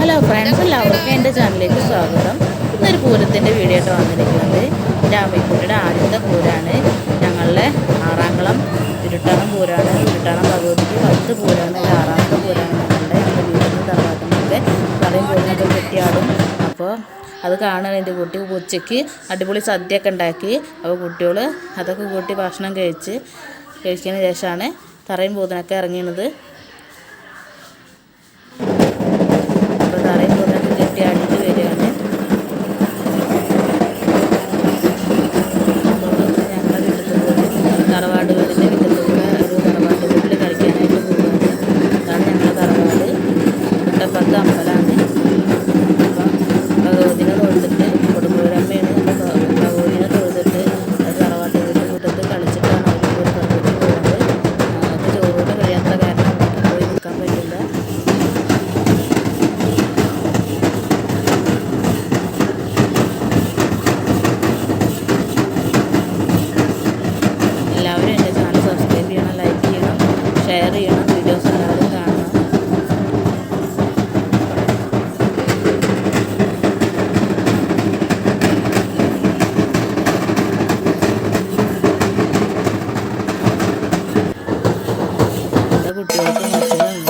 Hello friends എല്ലാവർക്കും എന്റെ ചാനലിലേക്ക് സ്വാഗതം. ഇന്നൊരു പൂരത്തിന്റെ വീഡിയോ ആയിട്ട് വന്നിരിക്കുന്നത് എന്റെ അമ്മക്കുട്ടിയുടെ ആദ്യത്തെ പൂരാണ് ഞങ്ങളുടെ ആറാംകുളം ഇരുട്ടണം പൂരാണ് ഇരുട്ടണം ഭഗവതിക്ക് പത്ത് പൂരാണ് ആറാമത്തെ പൂരാണ് ഞങ്ങളുടെ വീട്ടിൽ തറവാട്ടിലൊക്കെ. പറയും പൂരിനൊക്കെ കെട്ടിയാടും. അപ്പോൾ അത് കാണാൻ എന്റെ കുട്ടി ഉച്ചയ്ക്ക് അടിപൊളി സദ്യയൊക്കെ ഉണ്ടാക്കി. അപ്പോൾ കുട്ടികൾ അതൊക്കെ കൂട്ടി ഭക്ഷണം കഴിച്ച് കഴിച്ചതിന് ശേഷമാണ് തറയും പൂതനൊക്കെ ഇറങ്ങിയത് വീഡിയോസ് എല്ലാവരും കുട്ടികൾക്ക് മക്കളുണ്ട്